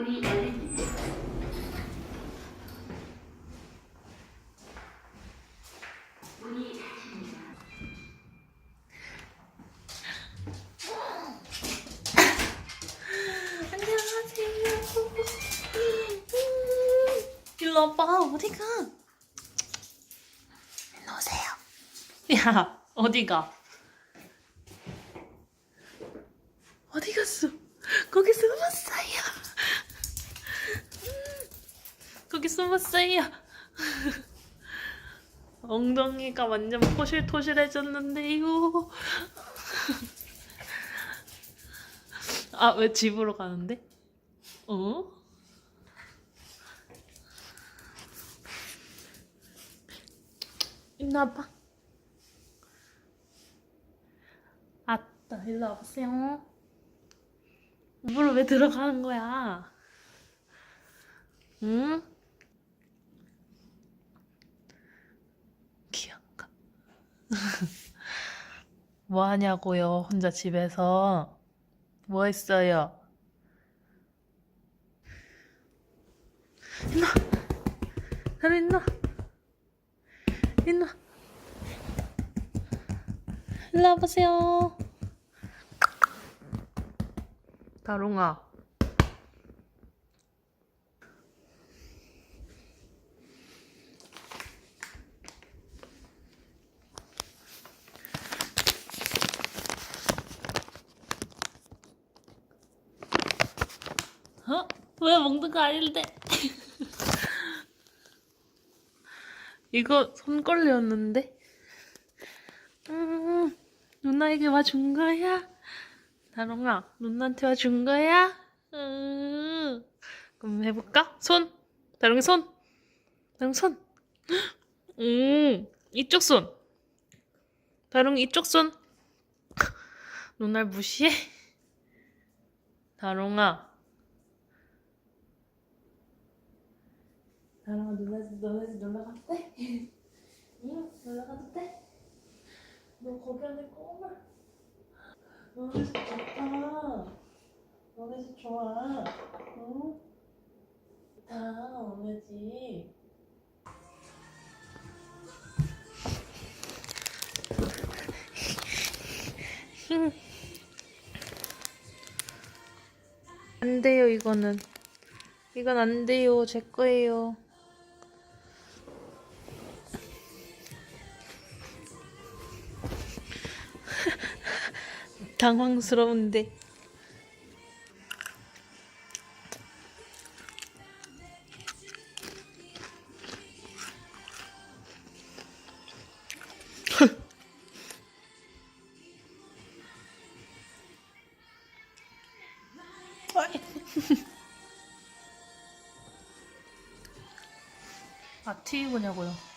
문이 닫힙니다. 안녕하세요. 일로 와봐. 어디가? 일로 오세요. 야, 어디가? 어디 갔어? 거기 숨었어요. 거기 숨었어요. 엉덩이가 완전 포실토실해졌는데요. 아, 왜 집으로 가는데? 어? 일로 와봐. 아따, 일로 와보세요. 물을 왜 들어가는 거야? 응? 귀여운가? 뭐 하냐고요, 혼자 집에서. 뭐 했어요? 일로 와. 나로 일로 와. 일로 와. 일로 와보세요. 다롱아. 어? 왜 먹는 거 아닌데? 이거 손걸레였는데? 음, 누나에게 와준 거야? 다롱아, 누나한테 와준 거야? 음, 그럼 해볼까? 손! 다롱이 손! 다롱 손! 음, 이쪽 손! 다롱이 이쪽 손! 누나를 무시해? 다롱아, 나랑 놀라 너네 집 놀러 가도 돼? 응 놀러 가도 돼? 너 거기 안에 꼬물 너네 집 좋다. 너네 집 좋아. 응? 좋다 너네 집. 안 돼요 이거는. 이건 안 돼요. 제 거예요 당황스러운데. 아, 튀기고냐고요.